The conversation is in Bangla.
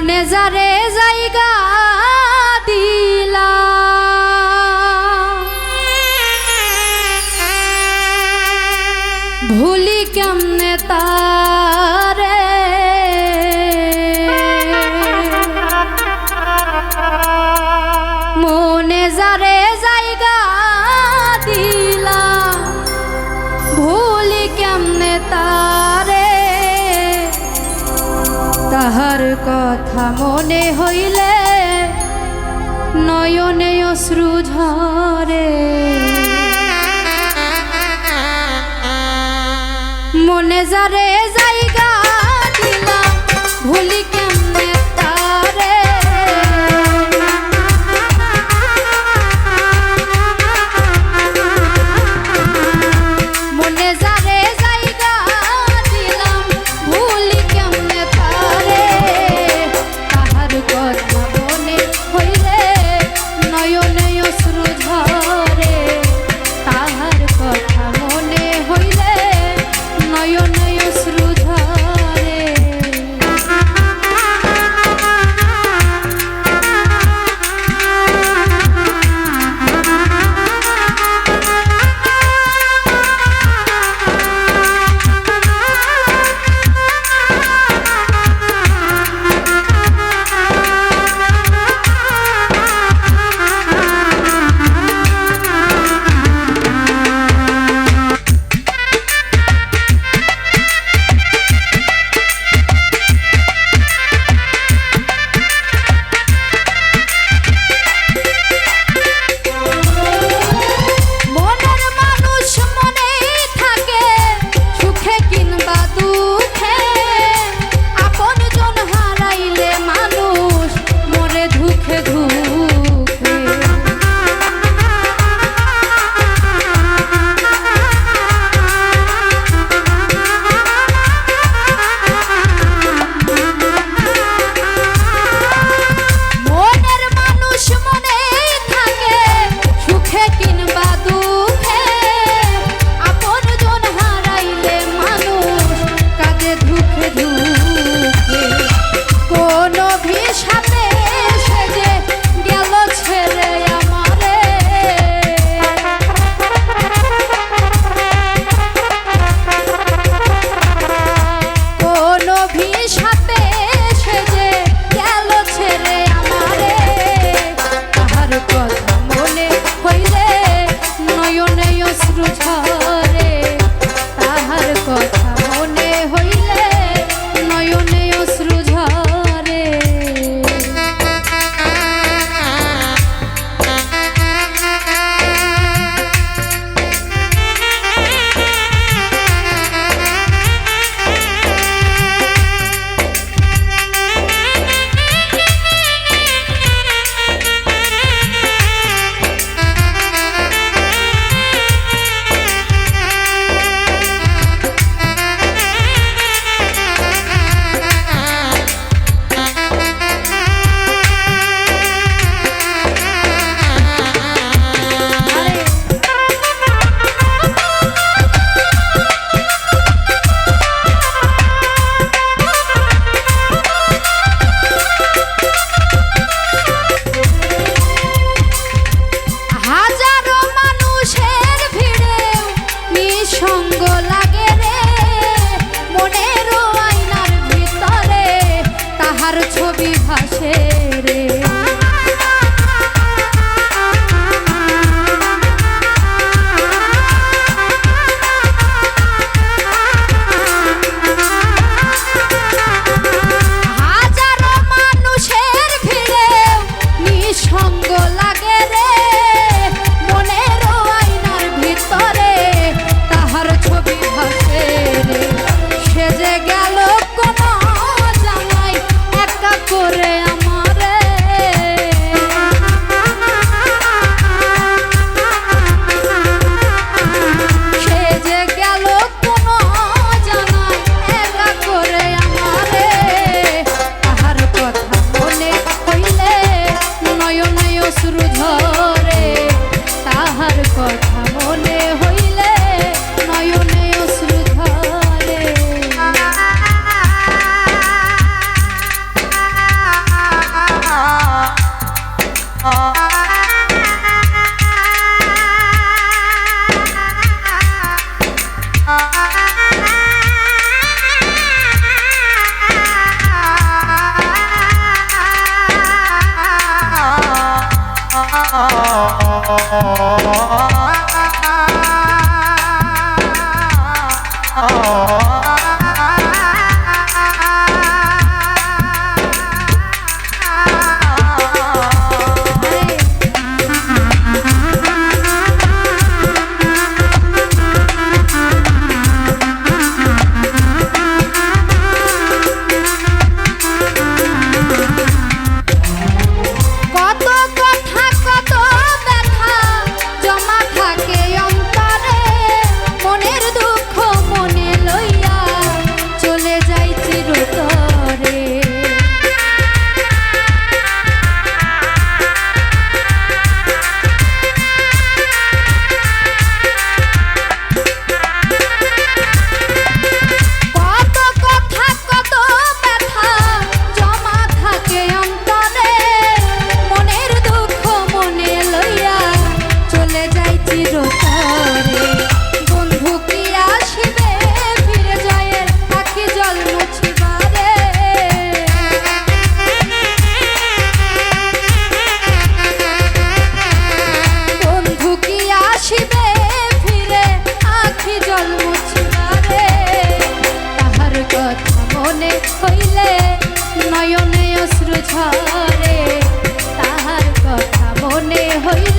মনে যারে জায়গা কথা মনে হইলে নয়নে অশ্রু ঝরে। মনে যারে যাই brutal. oh, oh, oh, oh, oh. অশ্রু ঝরে তাহার কথা মনে হইলে